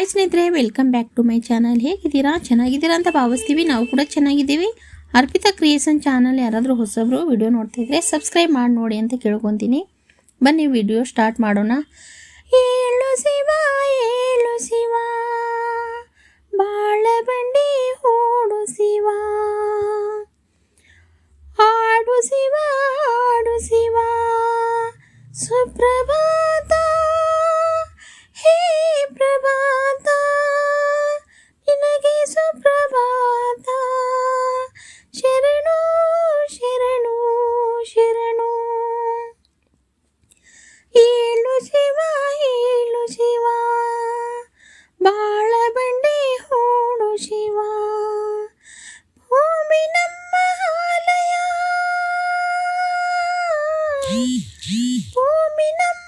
Hi ಸ್ನೇಹಿತರೆ welcome back to my channel ಹೇಗಿದ್ದೀರಾ? ಚೆನ್ನಾಗಿದ್ದೀರಾ ಅಂತ ಭಾವಿಸ್ತೀವಿ. ನಾವು ಕೂಡ ಚೆನ್ನಾಗಿದ್ದೀವಿ. ಅರ್ಪಿತಾ ಕ್ರಿಯೇಷನ್ ಚಾನಲ್ ಯಾರಾದರೂ ಹೊಸಬ್ರು ವಿಡಿಯೋ ನೋಡ್ತಿದ್ರೆ ಸಬ್ಸ್ಕ್ರೈಬ್ ಮಾಡಿ ನೋಡಿ ಅಂತ ಕೇಳ್ಕೊತೀನಿ. ಬನ್ನಿ ವಿಡಿಯೋ ಸ್ಟಾರ್ಟ್ ಮಾಡೋಣ. ಏಳು ಶಿವ ಏಳು ಶಿವ, ಬಾಳ ಬಂಡಿ ಓಡು ಶಿವ. ಹಾಡು ಶಿವ ಹಾಡು ಶಿವ. ಸುಪ್ರಭಾತ Oh, Pumina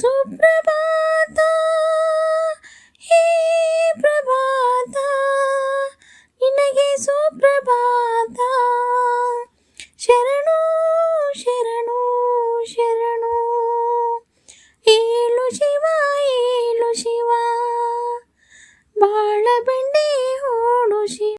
ಸುಪ್ರಭಾತ ಹೇ ಪ್ರಭಾತ ನಿನಗೆ ಸುಪ್ರಭಾತ. ಶರಣು ಶರಣು ಶರಣು. ಏಳು ಶಿವ ಏಳು ಶಿವ. ಬಾಳ ಬೆಣ್ಣ